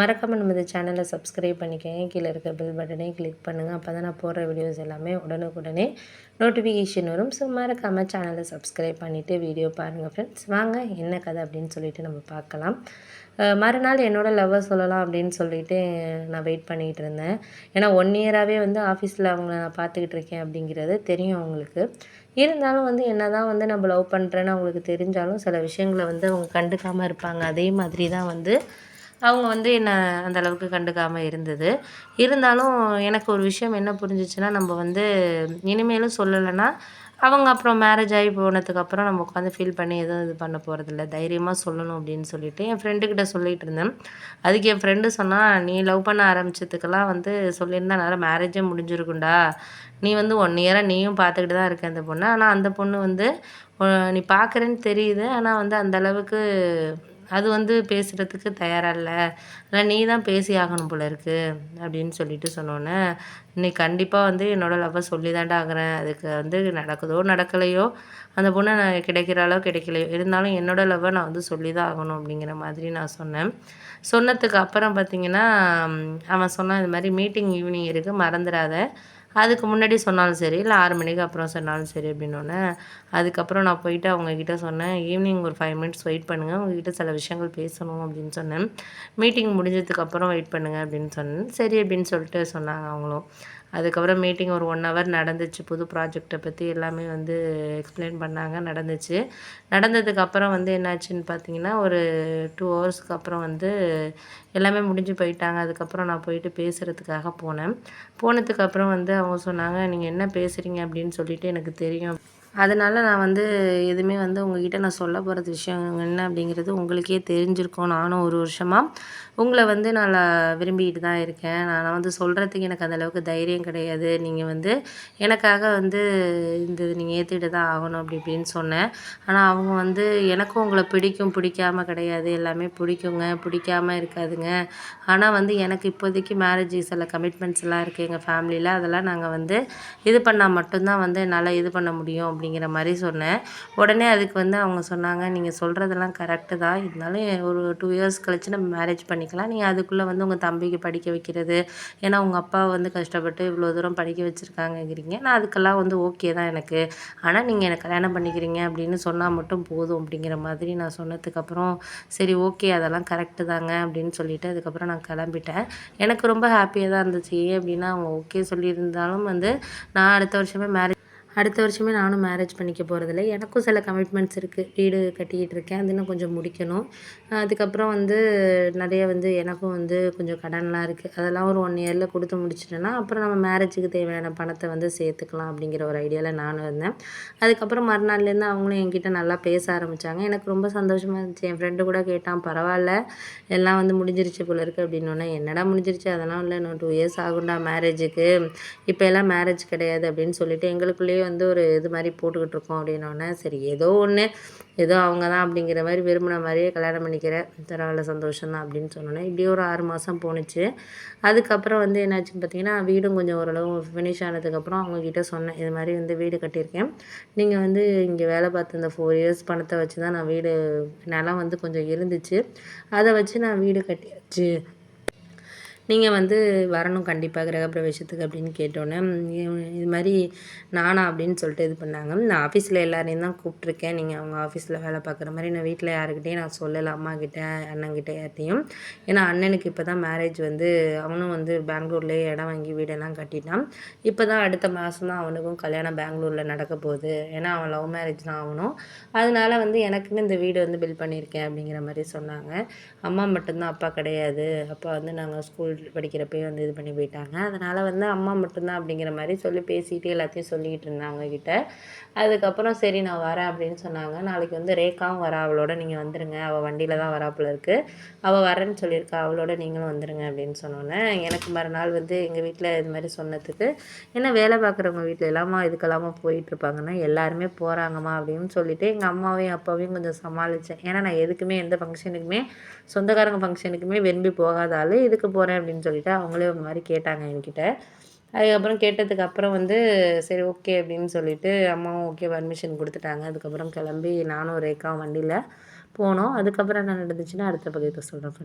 மறக்காமல் நம்ம இந்த சேனலை சப்ஸ்கிரைப் பண்ணிக்கோங்க. கீழே இருக்கிற பெல் பட்டனே கிளிக் பண்ணுங்கள் அப்போ தான் நான் போடுற வீடியோஸ் எல்லாமே உடனுக்குடனே நோட்டிஃபிகேஷன் வரும். ஸோ மறக்காமல் சேனலை சப்ஸ்கிரைப் பண்ணிவிட்டு வீடியோ பாருங்கள் ஃப்ரெண்ட்ஸ் வாங்க என்ன கதை அப்படின்னு சொல்லிட்டு நம்ம பார்க்கலாம். மறுநாள் என்னோடய லவ்வர் சொல்லலாம் அப்படின்னு சொல்லிட்டு நான் வெயிட் பண்ணிகிட்டு இருந்தேன். ஏன்னா ஒன் இயராகவே வந்து ஆஃபீஸில் அவங்கள நான் பார்த்துக்கிட்டு இருக்கேன் அப்படிங்கிறது தெரியும் அவங்களுக்கு. இருந்தாலும் வந்து என்ன தான் வந்து நம்ம லவ் பண்ணுறேன்னு அவங்களுக்கு தெரிஞ்சாலும் சில விஷயங்களை வந்து அவங்க கண்டுக்காமல் இருப்பாங்க. அதே மாதிரி தான் வந்து அவங்க வந்து என்னை அந்த அளவுக்கு கண்டுக்காமல் இருந்தது. இருந்தாலும் எனக்கு ஒரு விஷயம் என்ன புரிஞ்சிச்சுன்னா நம்ம வந்து இனிமேலும் சொல்லலைன்னா அவங்க அப்புறம் மேரேஜ் ஆகி போனதுக்கப்புறம் நம்ம உட்காந்து ஃபீல் பண்ணி எதுவும் இது பண்ண போகிறதில்ல தைரியமாக சொல்லணும் அப்படின்னு சொல்லிட்டு என் ஃப்ரெண்டுக்கிட்ட சொல்லிகிட்டு இருந்தேன். அதுக்கு என் ஃப்ரெண்டு சொன்னால் நீ லவ் பண்ண ஆரம்பிச்சதுக்கெல்லாம் வந்து சொல்லியிருந்தா நேரம் மேரேஜே முடிஞ்சிருக்குண்டா நீ வந்து ஒன் இயராக நீயும் பார்த்துக்கிட்டு தான் இருக்க அந்த பொண்ணு. ஆனால் அந்த பொண்ணு வந்து நீ பார்க்குறேன்னு தெரியுது. ஆனால் வந்து அந்தளவுக்கு அது வந்து பேசுகிறதுக்கு தயாராக இல்லை ஆனால் நீ தான் பேசி ஆகணும் போல இருக்கு அப்படின்னு சொல்லிட்டு சொன்னோன்னே நீ கண்டிப்பாக வந்து என்னோடய லவ்வை சொல்லி தாண்டா ஆகிறேன். அதுக்கு வந்து நடக்குதோ நடக்கலையோ அந்த பொண்ணை நான் கிடைக்கிறாளோ கிடைக்கலையோ இருந்தாலும் என்னோடய லவ்வை நான் வந்து சொல்லி தான் ஆகணும் அப்படிங்கிற மாதிரி நான் சொன்னேன். சொன்னதுக்கு அப்புறம் பார்த்தீங்கன்னா அவன் சொன்னான் இது மாதிரி மீட்டிங் ஈவினிங் இருக்குது மறந்துடாத. அதுக்கு முன்னாடி சொன்னாலும் சரி இல்லை ஆறு மணிக்கு அப்புறம் சொன்னாலும் சரி அப்படின்னோடனே அதுக்கப்புறம் நான் போயிட்டு அவங்கக்கிட்ட சொன்னேன் ஈவினிங் ஒரு ஃபைவ் மினிட்ஸ் வெயிட் பண்ணுங்கள் உங்ககிட்ட சில விஷயங்கள் பேசணும் அப்படின்னு சொன்னேன். மீட்டிங் முடிஞ்சதுக்கப்புறம் வெயிட் பண்ணுங்கள் அப்படின்னு சொன்னேன். சரி அப்படின்னு சொல்லிட்டு சொன்னாங்க அவங்களும். அதுக்கப்புறம் மீட்டிங் ஒரு ஒன் ஹவர் நடந்துச்சு. புது ப்ராஜெக்டை பற்றி எல்லாமே வந்து எக்ஸ்பிளைன் பண்ணாங்க நடந்துச்சு. நடந்ததுக்கப்புறம் வந்து என்னாச்சுன்னு பார்த்தீங்கன்னா ஒரு டூ ஹவர்ஸ்க்கு அப்புறம் வந்து எல்லாமே முடிஞ்சு போயிட்டாங்க. அதுக்கப்புறம் நான் போயிட்டு பேசுகிறதுக்காக போனேன். போனதுக்கப்புறம் வந்து அவங்க சொன்னாங்க நீங்கள் என்ன பேசுகிறீங்க அப்படின்னு சொல்லிட்டு எனக்கு தெரியும். அதனால் நான் வந்து எதுவுமே வந்து உங்ககிட்ட நான் சொல்ல போகிறது விஷயம் என்ன அப்படிங்கிறது உங்களுக்கே தெரிஞ்சிருக்கும். நானும் ஒரு வருஷமாக உங்களை வந்து நான் விரும்பிக்கிட்டு தான் இருக்கேன். நான் வந்து சொல்கிறதுக்கு எனக்கு அந்தளவுக்கு தைரியம் கிடையாது. நீங்கள் வந்து எனக்காக வந்து இந்த இது நீங்கள் ஏற்றுக்கிட்டு தான் ஆகணும் அப்படி இப்படின்னு சொன்னேன். ஆனால் அவங்க வந்து எனக்கும் உங்களை பிடிக்கும் பிடிக்காம கிடையாது. எல்லாமே பிடிக்குங்க. பிடிக்காம இருக்காதுங்க. ஆனால் வந்து எனக்கு இப்போதைக்கு மேரேஜ் சில கமிட்மெண்ட்ஸ் எல்லாம் இருக்குது எங்கள் ஃபேமிலியில் அதெல்லாம் நாங்கள் வந்து இது பண்ணால் மட்டும்தான் வந்து என்னால் இது பண்ண முடியும் அப்படிங்கிற மாதிரி சொன்னேன். உடனே அதுக்கு வந்து அவங்க சொன்னாங்க நீங்கள் சொல்கிறதெல்லாம் கரெக்டு தான். இருந்தாலும் ஒரு டூ இயர்ஸ் கழிச்சு நம்ம மேரேஜ் பண்ணிக்கலாம். நீங்கள் அதுக்குள்ளே வந்து உங்கள் தம்பிக்கு படிக்க வைக்கிறது. ஏன்னா உங்கள் அப்பா வந்து கஷ்டப்பட்டு இவ்வளோ தூரம் படிக்க வச்சுருக்காங்கங்கிறீங்க. நான் அதுக்கெல்லாம் வந்து ஓகே தான் எனக்கு. ஆனால் நீங்கள் எனக்கு கல்யாணம் பண்ணிக்கிறீங்க அப்படின்னு சொன்னால் மட்டும் போதும் அப்படிங்கிற மாதிரி நான் சொன்னதுக்கப்புறம் சரி ஓகே அதெல்லாம் கரெக்டு தாங்க. அப்படின்னு சொல்லிவிட்டு அதுக்கப்புறம் நான் கிளம்பிட்டேன். எனக்கு ரொம்ப ஹாப்பியாக தான் இருந்துச்சு. ஏன் அப்படின்னா அவங்க ஓகே சொல்லியிருந்தாலும் வந்து நான் அடுத்த வருஷமே மேரேஜ் அடுத்த வருஷமே நானும் மேரேஜ் பண்ணிக்க போகிறதில்ல எனக்கும் சில கமிட்மெண்ட்ஸ் இருக்குது வீடு கட்டிக்கிட்டு இருக்கேன். அது இன்னும் கொஞ்சம் முடிக்கணும். அதுக்கப்புறம் வந்து நிறைய வந்து எனக்கும் வந்து கொஞ்சம் கடன்லாம் இருக்குது அதெல்லாம் ஒரு ஒன் இயரில் கொடுத்து முடிச்சிட்டேன்னா அப்புறம் நம்ம மேரேஜுக்கு தேவையான பணத்தை வந்து சேர்த்துக்கலாம் அப்படிங்கிற ஒரு ஐடியாவில் நானும் இருந்தேன். அதுக்கப்புறம் மறுநாள்லேருந்து அவங்களும் என்கிட்ட நல்லா பேச ஆரம்பித்தாங்க எனக்கு ரொம்ப சந்தோஷமாக இருந்துச்சு. என் ஃப்ரெண்டு கூட கேட்டான் பரவாயில்ல. எல்லாம் வந்து முடிஞ்சிருச்சு போல இருக்குது அப்படின்னோடனே என்னடா முடிஞ்சிருச்சு? அதெல்லாம் இல்லை. இன்னும் டூ இயர்ஸ் ஆகுண்டா மேரேஜுக்கு இப்போ எல்லாம் மேரேஜ் கிடையாது. அப்படின்னு சொல்லிட்டு எங்களுக்குள்ளேயே வந்து ஒரு இது மாதிரி போட்டுக்கிட்டு இருக்கோம் அப்படின்னோடனே சரி ஏதோ ஒன்று ஏதோ அவங்க தான் அப்படிங்கிற மாதிரி விரும்பின மாதிரியே கல்யாணம் பண்ணிக்கிறேன் பரவாயில்ல சந்தோஷம் தான் அப்படின்னு சொன்னோன்னே இப்படி ஒரு ஆறு மாதம் போணுச்சு. அதுக்கப்புறம் வந்து என்னாச்சுன்னு பார்த்தீங்கன்னா வீடும் கொஞ்சம் ஓரளவு ஃபினிஷ் ஆனதுக்கப்புறம் அவங்கக்கிட்ட சொன்னேன் இது மாதிரி வந்து வீடு கட்டியிருக்கேன். நீங்கள் வந்து இங்கே வேலை பார்த்து இந்த ஃபோர் இயர்ஸ் பணத்தை வச்சு தான் நான் வீடு நிலம் வந்து கொஞ்சம் இருந்துச்சு. அதை வச்சு நான் வீடு கட்டியாச்சு. நீங்கள் வந்து வரணும் கண்டிப்பாக கிரகப்பிரவேசத்துக்கு அப்படின்னு கேட்டோன்னே இது மாதிரி நானா அப்படின்னு சொல்லிட்டு இது பண்ணாங்க. நான் ஆஃபீஸில் எல்லாரையும் தான் கூப்பிட்ருக்கேன் நீங்கள் அவங்க ஆஃபீஸில் வேலை பார்க்குற மாதிரி நான் வீட்டில் யாருக்கிட்டையும் நான் சொல்லலை அம்மா கிட்ட அண்ணன்கிட்ட யார்ட்டையும் ஏன்னா அண்ணனுக்கு இப்போ தான் மேரேஜ் வந்து அவனும் வந்து பெங்களூர்லேயே இடம் வாங்கி வீடெல்லாம் கட்டிட்டான். இப்போ தான் அடுத்த மாதம் தான் அவனுக்கும் கல்யாணம் பெங்களூரில் நடக்க போகுது. ஏன்னா அவன் லவ் மேரேஜ் தான் ஆகணும். அதனால வந்து எனக்குன்னு இந்த வீடு வந்து பில் பண்ணியிருக்கேன் அப்படிங்கிற மாதிரி சொன்னாங்க. அம்மா மட்டும்தான் அப்பா கிடையாது. அப்பா வந்து நாங்கள் ஸ்கூல் படிக்கிறப்பயே வந்து இது பண்ணி போயிட்டாங்க. அதனால் வந்து அம்மா மட்டும்தான் அப்படிங்கிற மாதிரி சொல்லி பேசிகிட்டு எல்லாத்தையும் சொல்லிக்கிட்டு இருந்தாங்க கிட்ட அதுக்கப்புறம் சரி நான் வரேன் அப்படின்னு சொன்னாங்க. நாளைக்கு வந்து ரேகாவும் வரா அவளோட நீங்கள் வந்துடுங்க அவள் வண்டியில் தான் வராப்புல இருக்குது அவள் வரேன்னு சொல்லியிருக்கா. அவளோட நீங்களும் வந்துடுங்க அப்படின்னு சொன்னோன்னே எனக்கு மறுநாள் வந்து எங்கள் வீட்டில் இது மாதிரி சொன்னதுக்கு என்ன வேலை பார்க்குறவங்க வீட்டில் எல்லாமா இதுக்கெல்லாமா போயிட்டுருப்பாங்கன்னா எல்லாருமே போகிறாங்கம்மா அப்படின்னு சொல்லிவிட்டு எங்கள் அம்மாவையும் அப்பாவையும் கொஞ்சம் சமாளித்தேன் ஏன்னா நான் எதுக்குமே எந்த ஃபங்க்ஷனுக்குமே சொந்தக்காரங்க ஃபங்க்ஷனுக்குமே விரும்பி போகாத ஆள். இதுக்கு போகிறேன் அப்படின்னு சொல்லிட்டு அவங்களே ஒரு மாதிரி கேட்டாங்க என்கிட்ட. அதுக்கப்புறம் கேட்டதுக்கு அப்புறம் வந்து சரி ஓகே அப்படின்னு சொல்லிட்டு அம்மாவும் ஓகே பர்மிஷன் கொடுத்துட்டாங்க. அதுக்கப்புறம் கிளம்பி நானும் ரேக்காவும் வண்டியில் போனோம். அதுக்கப்புறம் என்ன நடந்துச்சுன்னா அடுத்த பகுதியில் சொல்கிறேன்